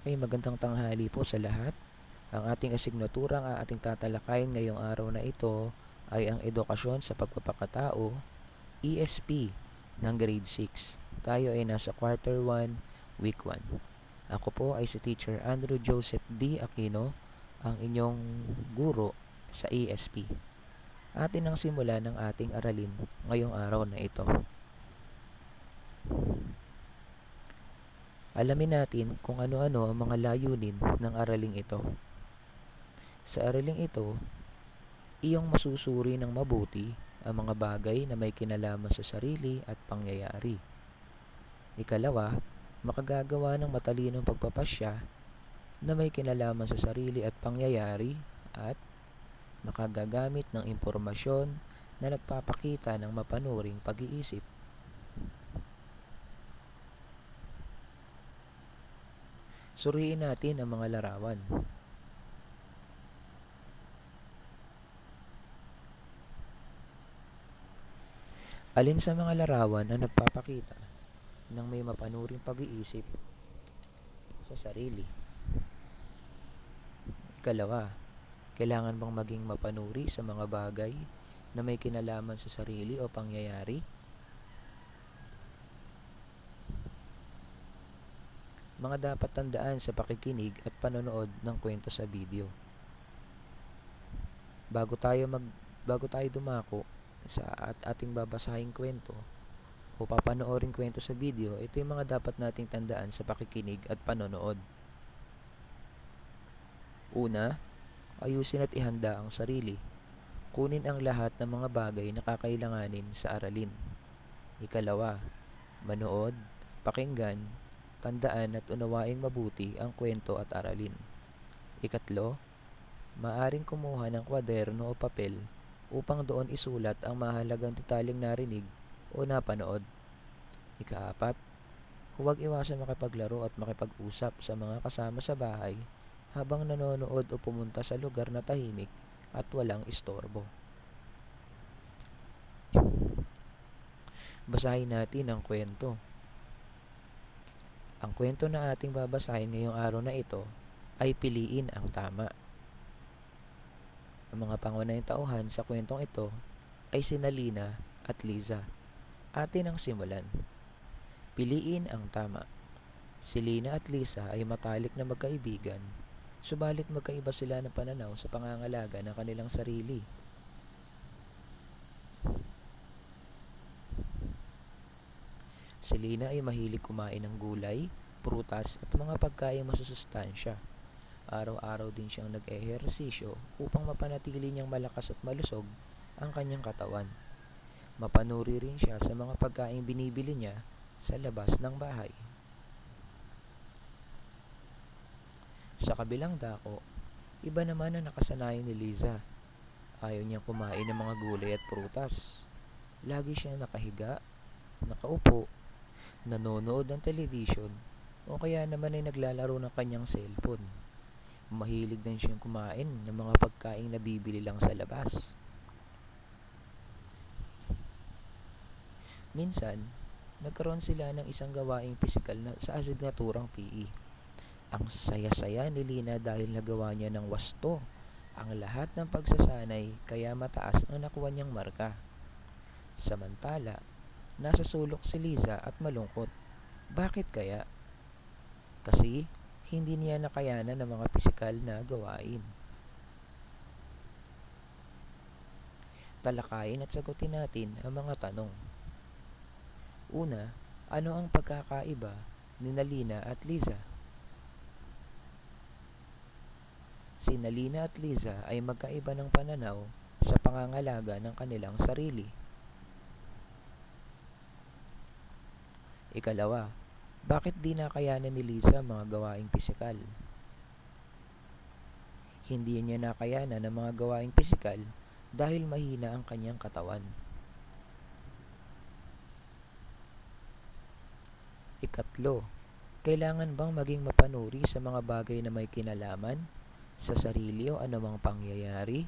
Okay, magandang tanghali po sa lahat. Ang ating asignatura ang ating tatalakayin ngayong araw na ito ay ang edukasyon sa pagpapakatao, ESP ng grade 6. Tayo ay nasa quarter 1, week 1. Ako po ay si Teacher Andrew Joseph D. Aquino, ang inyong guro sa ESP. Atin ang simula ng ating aralin ngayong araw na ito. Alamin natin kung ano-ano ang mga layunin ng araling ito. Sa araling ito, iyong masusuri ng mabuti ang mga bagay na may kinalaman sa sarili at pangyayari. Ikalawa, makagagawa ng matalinong pagpapasya na may kinalaman sa sarili at pangyayari at makagagamit ng impormasyon na nagpapakita ng mapanuring pag-iisip. Suriin natin ang mga larawan. Alin sa mga larawan ang nagpapakita ng may mapanuring pag-iisip sa sarili? Ikalawa, kailangan bang maging mapanuri sa mga bagay na may kinalaman sa sarili o pangyayari? Mga dapat tandaan sa pakikinig at panonood ng kwento sa video. Bago tayo mag bago tayo dumako sa at ating babasahing kwento o papanoorin kwento sa video, ito yung mga dapat nating tandaan sa pakikinig at panonood. Una, ayusin at ihanda ang sarili. Kunin ang lahat ng mga bagay na kakailanganin sa aralin. Ikalawa, manood, pakinggan, tandaan at unawaing mabuti ang kwento at aralin. Ikatlo, maaring kumuha ng kwaderno o papel upang doon isulat ang mahalagang detalyeng narinig o napanood. Ikaapat, huwag iwasan makipaglaro at makipag-usap sa mga kasama sa bahay habang nanonood o pumunta sa lugar na tahimik at walang istorbo. Basahin natin ang kwento. Ang kwento na ating babasahin ngayong araw na ito ay piliin ang tama. Ang mga pangunahing tauhan sa kwentong ito ay sina Lina at Liza. Atin ang simulan. Piliin ang tama. Si Lina at Lisa ay matalik na magkaibigan, subalit magkaiba sila ng pananaw sa pangangalaga ng kanilang sarili. Si Lina ay mahilig kumain ng gulay, prutas at mga pagkain masusustansya. Araw-araw din siyang nag-ehersisyo upang mapanatili niyang malakas at malusog ang kanyang katawan. Mapanuri rin siya sa mga pagkain binibili niya sa labas ng bahay. Sa kabilang dako, iba naman ang nakasanayan ni Liza. Ayaw niyang kumain ng mga gulay at prutas. Lagi siyang nakahiga, nakaupo, nanonood ng television, o kaya naman ay naglalaro ng kanyang cellphone. Mahilig din siyang kumain ng mga pagkain na bibili lang sa labas. Minsan, nagkaroon sila ng isang gawaing pisikal na sa asignaturang PE. Ang saya-saya ni Lina dahil nagawa niya ng wasto ang lahat ng pagsasanay kaya mataas ang nakuha niyang marka. Samantala, nasa sulok si Liza at malungkot. Bakit kaya? Kasi hindi niya nakayanan ng mga pisikal na gawain. Talakayin at sagutin natin ang mga tanong. Una, ano ang pagkakaiba ni Nalina at Liza? Si Nalina at Liza ay magkaiba ng pananaw sa pangangalaga ng kanilang sarili. Ikalawa, bakit di nakayanan ni Liza mga gawaing pisikal? Hindi niya nakayanan ng mga gawaing pisikal dahil mahina ang kanyang katawan. Ikatlo, kailangan bang maging mapanuri sa mga bagay na may kinalaman sa sarili o anumang pangyayari?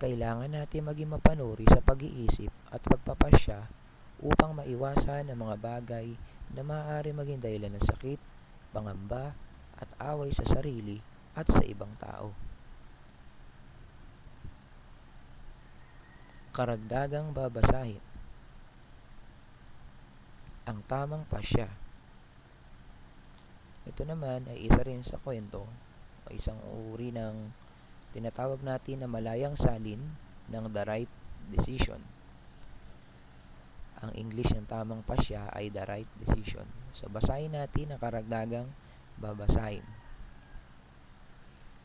Kailangan natin maging mapanuri sa pag-iisip at pagpapasya upang maiwasan ang mga bagay na maaari maging dahilan ng sakit, pangamba, at away sa sarili at sa ibang tao. Karagdagang babasahin Ang tamang pasya Ito naman ay isa rin sa kwento o isang uri ng tinatawag natin na malayang salin ng the right decision. Ang English ng tamang pasya ay the right decision. So, basahin natin ang karagdagang babasahin.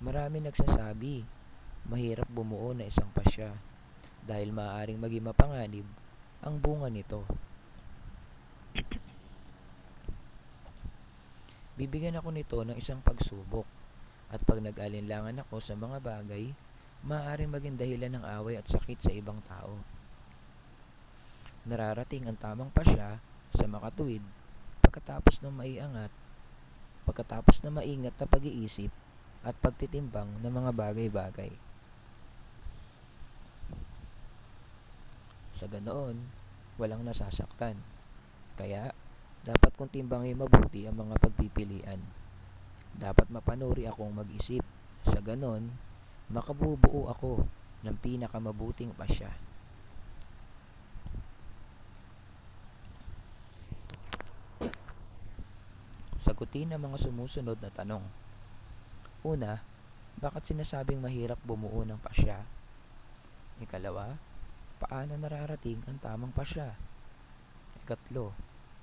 Marami nagsasabi, mahirap bumuo na isang pasya dahil maaaring maging mapanganib ang bunga nito. Bibigyan ako nito ng isang pagsubok at pag nag-alinlangan ako sa mga bagay, maaaring maging dahilan ng away at sakit sa ibang tao. Nararating ang tamang pasya sa makatuwid pagkatapos ng maiangat, pagkatapos ng maingat na pag-iisip at pagtitimbang ng mga bagay-bagay. Sa ganoon, walang nasasaktan. Kaya, dapat kong timbangin mabuti ang mga pagpipilian. Dapat mapanuri akong mag-isip. Sa ganon, makabubuo ako ng pinakamabuting pasya. Sagutin ang mga sumusunod na tanong. Una, bakit sinasabing mahirap bumuo ng pasya? Ikalawa, paano nararating ang tamang pasya? Ikatlo,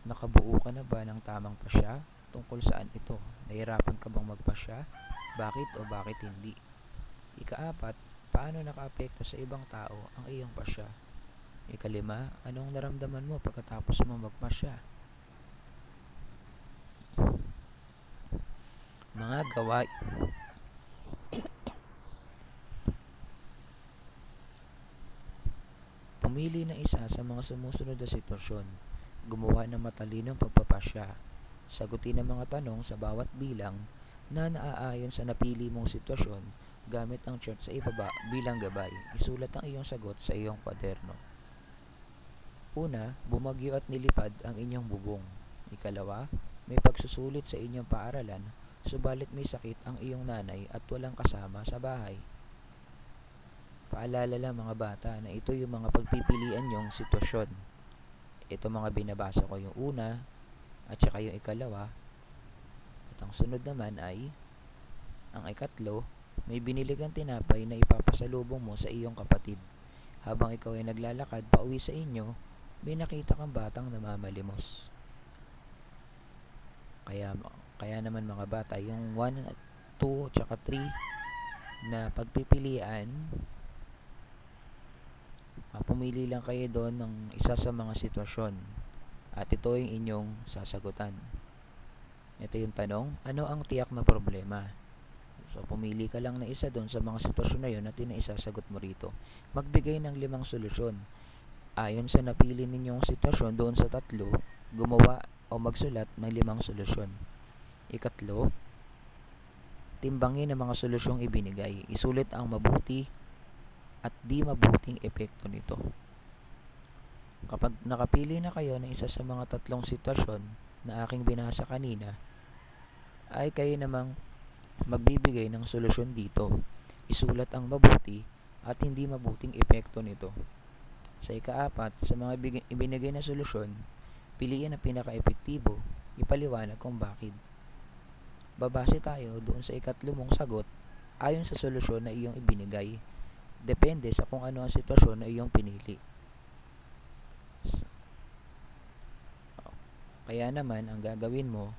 nakabuo ka na ba ng tamang pasya? Tungkol saan ito? Nahirapan ka bang magpasya? Bakit o bakit hindi? Ikaapat, paano nakaapekto sa ibang tao ang iyong pasya? Ikalima, anong naramdaman mo pagkatapos mo magpasya? Mga gawain Pumili ng isa sa mga sumusunod na sitwasyon. Gumawa ng matalinong pagpapasya. Sagutin ang mga tanong sa bawat bilang na naaayon sa napili mong sitwasyon gamit ang chart sa ibaba bilang gabay. Isulat ang iyong sagot sa iyong kwaderno. Una, bumagyo at nilipad ang inyong bubong. Ikalawa, may pagsusulit sa inyong paaralan, subalit may sakit ang iyong nanay at walang kasama sa bahay. Paalala lang mga bata na ito yung mga pagpipilian nyong sitwasyon. Ito mga binabasa ko yung una at saka yung ikalawa. At ang sunod naman ay ang ikatlo, may binili kang tinapay na ipapasalubong mo sa iyong kapatid. Habang ikaw ay naglalakad pa uwi sa inyo, may nakita kang batang namamalimos. Kaya, kaya naman mga bata, yung 1, 2, tsaka 3 na pagpipilian Uh, pumili lang kayo doon ng isa sa mga sitwasyon at ito yung inyong sasagutan. Ito yung tanong, ano ang tiyak na problema? So, pumili ka lang na isa doon sa mga sitwasyon na yun at inaisasagot mo rito. Magbigay ng limang solusyon. Ayon sa napili ninyong sitwasyon doon sa tatlo, gumawa o magsulat ng limang solusyon. Ikatlo, timbangin ang mga solusyong ibinigay. Isulit ang mabuti at di mabuting epekto nito. Kapag nakapili na kayo ng isa sa mga tatlong sitwasyon na aking binasa kanina, ay kayo namang magbibigay ng solusyon dito. Isulat ang mabuti at hindi mabuting epekto nito. Sa ikaapat, sa mga ibinigay na solusyon, piliin ang pinaka-epektibo, ipaliwanag kung bakit. Babase tayo doon sa ikatlo mong sagot ayon sa solusyon na iyong ibinigay Depende sa kung ano ang sitwasyon na iyong pinili. Kaya naman, ang gagawin mo,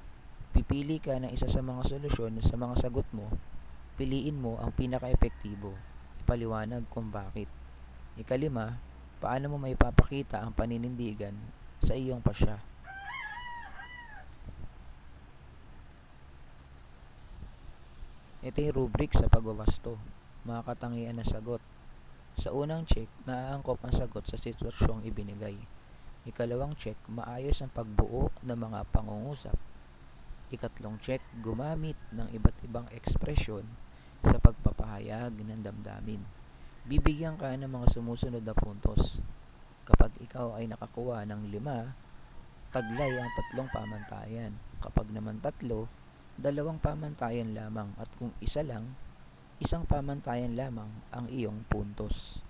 pipili ka ng isa sa mga solusyon sa mga sagot mo, piliin mo ang pinaka-epektibo. Ipaliwanag kung bakit. Ikalima, paano mo maipapakita ang paninindigan sa iyong pasya. Ito yung rubric sa pagwawasto mga katangian na sagot. Sa unang check, naaangkop ang sagot sa sitwasyong ibinigay. Ikalawang check, maayos ang pagbuo ng mga pangungusap. Ikatlong check, gumamit ng iba't ibang ekspresyon sa pagpapahayag ng damdamin. Bibigyan ka ng mga sumusunod na puntos. Kapag ikaw ay nakakuha ng lima, taglay ang tatlong pamantayan. Kapag naman tatlo, dalawang pamantayan lamang at kung isa lang, isang pamantayan lamang ang iyong puntos.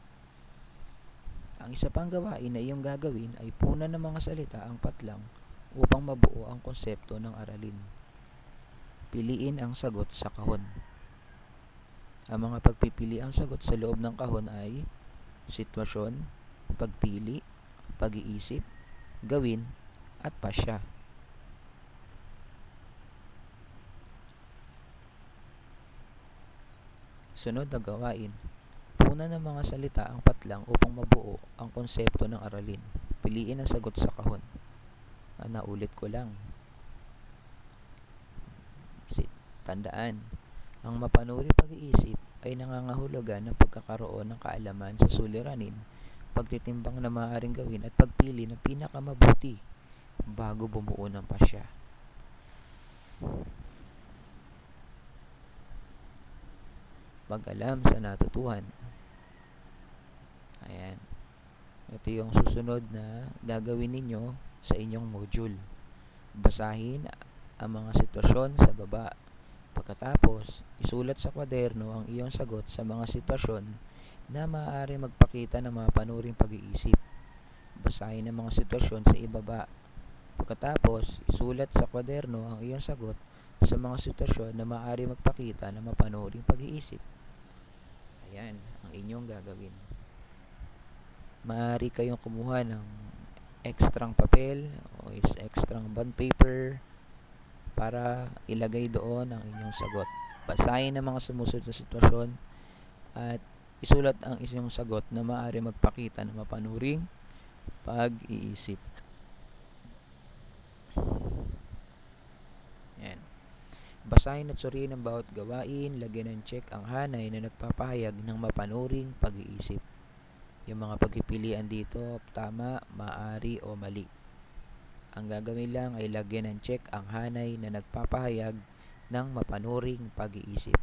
Ang isa pang gawain na iyong gagawin ay puna ng mga salita ang patlang upang mabuo ang konsepto ng aralin. Piliin ang sagot sa kahon. Ang mga pagpipili ang sagot sa loob ng kahon ay sitwasyon, pagpili, pag-iisip, gawin, at pasya. Sunod na gawain. Puna ng mga salita ang patlang upang mabuo ang konsepto ng aralin. Piliin ang sagot sa kahon. Ah, naulit ko lang. Si, tandaan, ang mapanuri pag-iisip ay nangangahulugan ng pagkakaroon ng kaalaman sa suliranin, pagtitimbang na maaaring gawin at pagpili ng pinakamabuti bago bumuo ng pasya. Mag-alam sa natutuhan. Ayan. Ito yung susunod na gagawin ninyo sa inyong module. Basahin ang mga sitwasyon sa baba. Pagkatapos, isulat sa kwaderno ang iyong sagot sa mga sitwasyon na maaari magpakita ng mga panuring pag-iisip. Basahin ang mga sitwasyon sa ibaba. Pagkatapos, isulat sa kwaderno ang iyong sagot sa mga sitwasyon na maaari magpakita ng mapanuring pag-iisip. Ayan, ang inyong gagawin. Maaari kayong kumuha ng ekstrang papel o is ekstrang bond paper para ilagay doon ang inyong sagot. Basahin ang mga sumusunod na sitwasyon at isulat ang inyong sagot na maaari magpakita ng mapanuring pag-iisip. Basahin at suriin ang bawat gawain, lagyan ng check ang hanay na nagpapahayag ng mapanuring pag-iisip. Yung mga pagpipilian dito, tama, maari o mali. Ang gagawin lang ay lagyan ng check ang hanay na nagpapahayag ng mapanuring pag-iisip.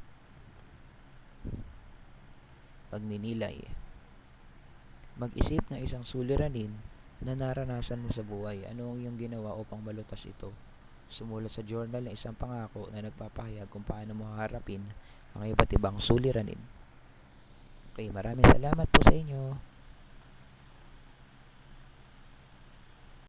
Pagninilay. Mag-isip ng isang suliranin na naranasan mo sa buhay. Ano ang iyong ginawa upang malutas ito? Sumulat sa journal ng isang pangako na nagpapahayag kung paano mo haharapin ang iba't ibang suliranin. Okay, maraming salamat po sa inyo.